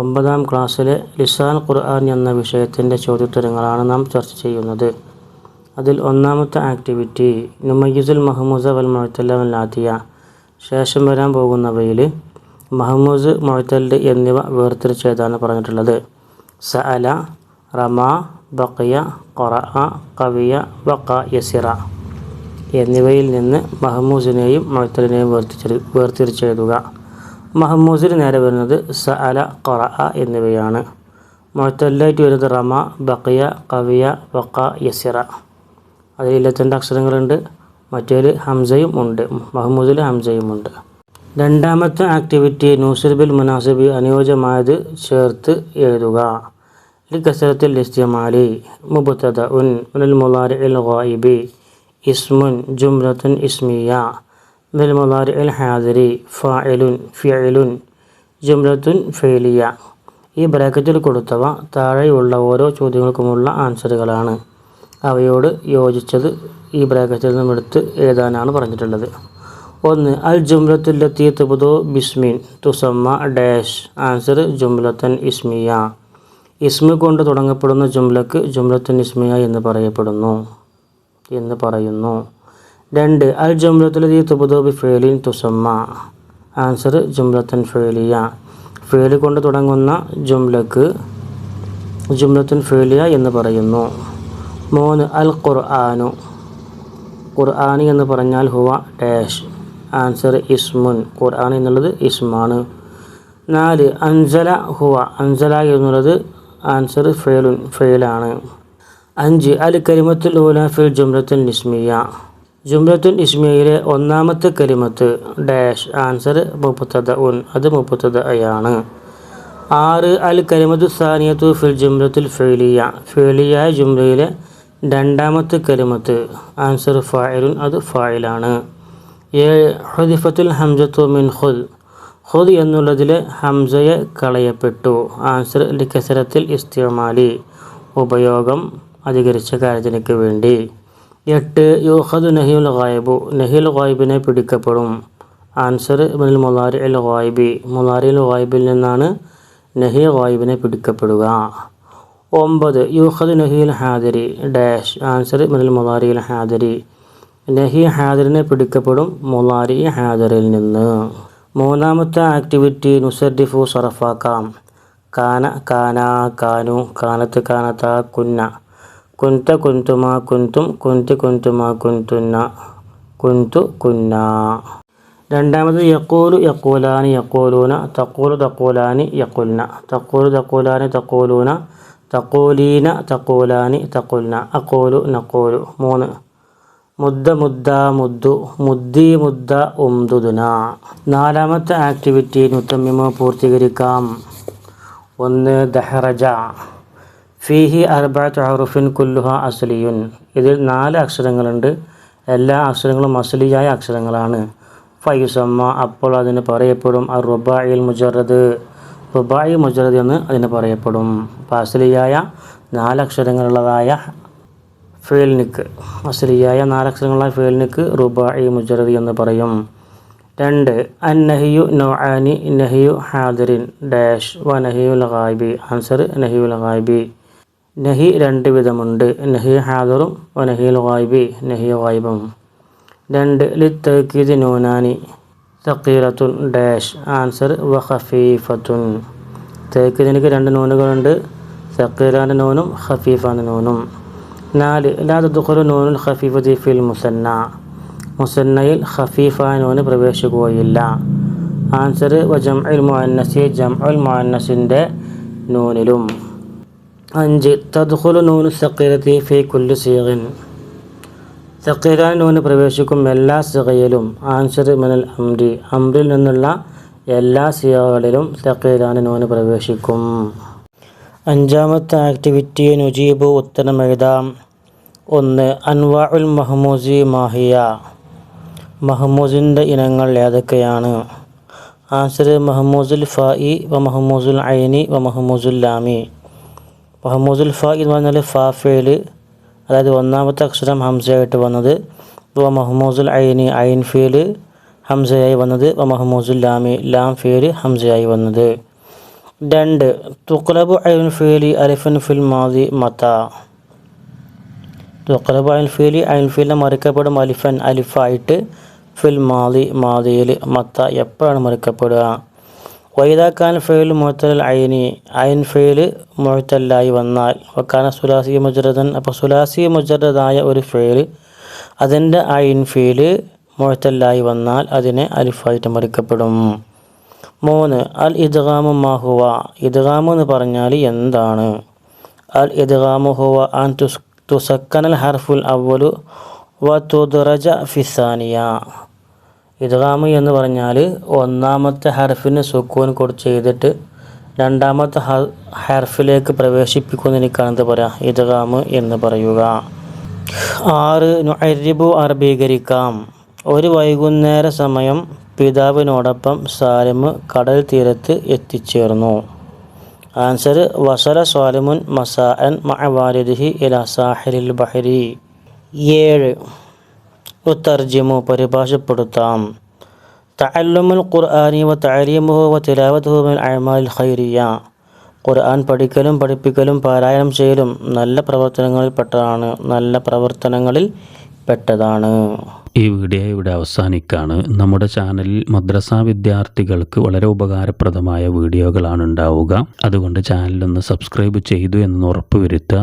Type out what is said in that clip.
ഒമ്പതാം ക്ലാസ്സിലെ ലിസാൻ ഖുർആൻ എന്ന വിഷയത്തിന്റെ ചോദ്യോത്തരങ്ങളാണ് നാം ചർച്ച ചെയ്യുന്നത്. അതിൽ ഒന്നാമത്തെ ആക്ടിവിറ്റി നുമയ്യുസുൽ മഹമൂസ വൽ മൊഴത്തല്ല വല്ലാത്തിയ ശേഷം വരാൻ പോകുന്നവയിൽ മഹമൂസ് മുഴത്തൽ എന്നിവ വേർതിരിച്ചേതാണ് പറഞ്ഞിട്ടുള്ളത്. സഅല റമ ബഖിയ കൊറ കവിയ വഖ യസിറ എന്നിവയിൽ നിന്ന് മഹമൂസിനെയും മൊഴത്തലിനെയും വേർതിരിച്ച് വേർതിരിച്ചെഴുതുക. മഹമ്മൂസിന് നേരെ വരുന്നത് സഅല ഖറ എന്നിവയാണ്. മുഴത്തല്ലായിട്ട് വരുന്നത് റമ ബക്കിയ കവിയ വക്ക യസിറ. അതിൽ ഇല്ലത്തിന്റെ അക്ഷരങ്ങളുണ്ട്. മറ്റേതിൽ ഹംസയും ഉണ്ട്. മഹമ്മൂദിൽ ഹംസയും ഉണ്ട്. രണ്ടാമത്തെ ആക്ടിവിറ്റി നൂസർബിൽ മുനാസിബി അനുയോജ്യമായത് ചേർത്ത് എഴുതുക. ലിഖസരത്തിൽ ഇസ്തിമാലി മുബത്തദ ഉൻ മുലാരി ഗായിബി ഇസ്മുൻ ജുംറത്തുൻ ഇസ്മിയ. മിൽ الحاضر فاعل ഫിഅലുൻ ജുംറത്തുൻ ഫെയിലിയ ഈ ബ്രാക്കറ്റിൽ കൊടുത്തവ താഴെയുള്ള ഓരോ ചോദ്യങ്ങൾക്കുമുള്ള ആൻസറുകളാണ്. അവയോട് യോജിച്ചത് ഈ ബ്രാക്കറ്റിൽ നിന്നും എടുത്ത് എഴുതാനാണ് പറഞ്ഞിട്ടുള്ളത്. ഒന്ന് അൽ ജുംലത്തുല്ലത്തി തുബുദോ ബിസ്മിൻ തുസമ്മ ഡാഷ്. ആൻസർ ജുംലത്തൻ ഇസ്മിയ. ഇസ്മ കൊണ്ട് തുടങ്ങപ്പെടുന്ന ജുംലക്ക് ജുംലത്തൻ ഇസ്മിയ എന്ന് പറയപ്പെടുന്നു. എന്ന് പറയുന്നു. രണ്ട് അൽ ജുംലത്തുല്ലത്തി തുബുദോ ബി ഫേലിൻ തുസമ്മ ആൻസർ ജുംലത്തൻ ഫേലിയ. ഫേൽ കൊണ്ട് തുടങ്ങുന്ന ജുംലക്ക് ജുംലത്തുൻ ഫേലിയ എന്ന് പറയുന്നു. മൂന്ന് അൽ ഖുർആാനു. ഖുർആാനി എന്ന് പറഞ്ഞാൽ ഹുവ ഡാഷ്. ആൻസർ ഇസ്മുൻ. ഖുർആൻ എന്നുള്ളത് ഇസ്മാണ്. നാല് അൻസല ഹുവ. അൻസല എന്നുള്ളത് ആൻസർ ഫേലുൻ ഫെയിലാണ് അഞ്ച് അൽ കരിമത്തുൽ ഊല ഫിൽ ജുംലത്തുൽ ഇസ്മിയ ജുംലത്തുൽ ഇസ്മിയയിലെ ഒന്നാമത്തെ കരിമത്ത് ഡാഷ് ആൻസർ മുപ്പത്തത ഉൻ അത് മുപ്പത്തത അയാണ് ആറ് അൽ കരിമത്തു സാനിയത്തു ഫിൽ ജുംലത്തുൽ ഫെയിലിയ ഫെയിലിയായ ജുംലയിലെ രണ്ടാമത്തെ കരിമത്ത് ആൻസർ ഫായിലുൻ അത് ഫായിലാണ്. ഏഴ് ഹുദിഫത്തുൽ ഹംസത്തു മിൻ ഖുദ് ഖുദ് എന്നുള്ളതിലെ ഹംസയെ കളയപ്പെട്ടു. ആൻസർ ലിഖസരത്തിൽ ഇസ്തിമാലി ഉപയോഗം അധികരിച്ച കാര്യത്തിനു വേണ്ടി. എട്ട് യൂഹദ് നഹിയുൽ ഗായിബു. നഹിയുൽ ഗായബിനെ പിടിക്കപ്പെടും. ആൻസർ മിനൽ മുലാരി അൽ ഗായിബി. മുലാരി അൽ ഗായബിൽ നിന്നാണ് നഹി ഗായബിനെ പിടിക്കപ്പെടുക. ഒമ്പത് യൂഹദ് നഹിയുൽ ഹാദിരി ഡാഷ്. ആൻസർ മിനൽ മുലാരി അൽ ഹാദിരി. നഹി ഹാദിറിനെ പിടിക്കപ്പെടും മുലാരി ഹാദിറിൽ നിന്ന്. മൂന്നാമത്തെ ആക്ടിവിറ്റി നുസർഡിഫു സറഫാക്കാം. കാന കാന കാനു. കാനത്ത് കാനത്ത കുന്ന. കുന്ത കുന്തുമാ കുന്തും കുന്തി കുന്തുമാ കുന്തുന്ന കുന്തു കുന്ന. രണ്ടാമത് യക്കൂലു യക്കൂലാനി യക്കൂലൂന തക്കൂലു തക്കൂലാനി യക്കുൽന തക്കൂലു തക്കൂലാനി തക്കൂലൂന തക്കൂലീന തക്കൂലാനി തക്കുൽന അക്കൂലു നക്കൂലു മൂന്ന്. മുദ്ദ മുദ്ദ മുദ്ദു മുദ്ദി മുദ്ദ ഉംദുദുന. നാലാമത്തെ ആക്ടിവിറ്റി മുത്തമ്മിമ പൂർത്തീകരിക്കാം. ഒന്ന് ദഹറജ. ഫീഹി അർബാത്ത് ഹറുഫിൻ കുല്ലുഹ അസലിയുൻ. ഇതിൽ നാല് അക്ഷരങ്ങളുണ്ട്. എല്ലാ അക്ഷരങ്ങളും അസലിയായ അക്ഷരങ്ങളാണ്. ഫയുസമ്മ അപ്പോൾ അതിന് പറയപ്പെടും അർ റുബായിൽ മുജറദ്. റുബായി മുജറദ് എന്ന് അതിന് പറയപ്പെടും. അപ്പോൾ അസലിയായ നാലക്ഷരങ്ങളുള്ളതായ ഫേൽനിക്ക് അസലിയായ നാലക്ഷരങ്ങളുള്ള ഫേൽനിക്ക് റുബായി മുജറദ് എന്ന് പറയും. രണ്ട് അൻ നഹിയു നൗആനി നഹിയു ഹാദിറിൻ ഡാഷ് വ നഹിയുൽ ഗായിബി. ആൻസർ നഹിയുൽ ഗായിബി. നഹി രണ്ട് വിധമുണ്ട്. നഹി ഹാദറും നഹിയുൽ ഗായിബി നഹി ഗായിബും രണ്ട് ലിത്തക്കീദ് നൂനാനി തക്കീറത്തുൻ ഡാഷ്. ആൻസർ വ ഖഫീഫത്തുൻ. തേക്കീദിനിക്ക് രണ്ട് നൂനുകളുണ്ട്. സക്കീറാന്റെ നൂനും ഖഫീഫാന്റെ നൂനും. നാല് ലാദുഖുറു നൂനുൽ ഖഫീഫതി ഫിൽ മുസന്ന. മുസന്നയിൽ ഖഫീഫായ നൂന് പ്രവേശിക്കുകയില്ല. ആൻസർ വ ജംഉൽ മുഅന്നസി ജംഉൽ മുഅന്നസിന്റെ നൂനിലും. അഞ്ച് തദ്ഖുലു നൂനു സക്കീറത്തി ഫി കുല്ലു സീഗിൻ സക്കീറാൻ നൂന് പ്രവേശിക്കും എല്ലാ സിഖയിലും ആൻസർ മിനൽ അംരി അംറിൽ നിന്നുള്ള എല്ലാ സിയകളിലും സക്കീറാൻ നൂന് പ്രവേശിക്കും. അഞ്ചാമത്തെ ആക്ടിവിറ്റി നുജീബ് ഉത്തരം എഴുതാം ഒന്ന് അൻവാഉൽ മഹ്മൂസി മാഹിയ. മഹ്മൂസിന്റെ ഇനങ്ങൾ ഏതൊക്കെയാണ്? ആൻസർ മഹ്മൂസുൽ ഫായി വ മഹ്മൂസുൽ ഐനി വ മഹ്മൂസുൽ ലാമി. മഹ്മൂസുൽ ഫ എന്ന് പറഞ്ഞാൽ ഫാഫേൽ അതായത് ഒന്നാമത്തെ അക്ഷരം ഹംസയായിട്ട് വന്നത് വ മഹ്മൂസുൽ ഐനി ഐൻ ഫീൽ ഹംസയായി വന്നത് വ മഹ്മൂസുൽ ലാമി ലാം ഫീൽ ഹംസയായി വന്നത്. രണ്ട് തുക്ലബു ഐൻ ഫീലി അലിഫൻ ഫിൽ മാതി മത. തുക്ലബു ഐൻ ഫീലി ഐൻ ഫീലിനെ മറിക്കപ്പെടും അലിഫൻ അലിഫായിട്ട് ഫിൽ മാതി മാതിയിൽ മത്ത എപ്പോഴാണ് മറിക്കപ്പെടുക? വൈദാക്കാൻ ഫെയിൽ മുഴത്തൽ അയിനി അയിൻ ഫെയിൽ മുഴത്തല്ലായി വന്നാൽ വക്കാന സുലാസി മുജറദൻ അപ്പോൾ സുലാസി മുജറദായ ഒരു ഫെയിൽ അതിന്റെ അയിൻ ഫെയിൽ മുഴത്തല്ലായി വന്നാൽ അതിനെ അലിഫായിട്ട് മറിക്കപ്പെടും. മൂന്ന് അൽ ഇദ്ഗാമു മാഹുവ ഇദ്ഗാമു എന്ന് പറഞ്ഞാൽ എന്താണ്? അൽ ഇദ്ഗാമു ഹുവ അൻ തുസ് തുസക്കനൽ ഹർഫുൽ അവലു വ തുദ്റജ ഫിസാനിയ ഇദ്ഗാമ് എന്ന് പറഞ്ഞാൽ ഒന്നാമത്തെ ഹർഫിന് സുക്കൂൻ കൊടുത്ത് ചെയ്തിട്ട് രണ്ടാമത്തെ ഹർഫിലേക്ക് പ്രവേശിപ്പിക്കുന്നതിനേക്കാണ് എന്ത് പറയുക ഇദ്ഗാമ് എന്ന് പറയുക. ആറ് നുഅരിബു അറബീകരിക്കാം. ഒരു വൈകുന്നേര സമയം പിതാവിനോടൊപ്പം സാലിമ് കടൽ തീരത്ത് എത്തിച്ചേർന്നു. ആൻസർ വസല സാലിമുൻ മസാഅൻ മഅവാലിദിഹി ഇല സാഹിലിൽ ബഹരി. ഏഴ് ഉത്തർജിമു പരിഭാഷപ്പെടുത്താം. തഅല്ലുമുൽ ഖുർആനി വ തഅലീമുഹു വ തിലാവത്തുഹു മിൻ അഅമാലിൽ ഖൈറിയ ഖുർആൻ പഠിക്കലും പഠിപ്പിക്കലും പാരായണം ചെയ്യലും നല്ല പ്രവർത്തനങ്ങളിൽ പെട്ടതാണ് നല്ല പ്രവർത്തനങ്ങളിൽ പെട്ടതാണ്. ഈ വീഡിയോ ഇവിടെ അവസാനിക്കാണ്. നമ്മുടെ ചാനലിൽ മദ്രസ വിദ്യാർത്ഥികൾക്ക് വളരെ ഉപകാരപ്രദമായ വീഡിയോകളാണ് ഉണ്ടാവുക. അതുകൊണ്ട് ചാനലൊന്ന് സബ്സ്ക്രൈബ് ചെയ്തു എന്ന് ഉറപ്പുവരുത്തുക.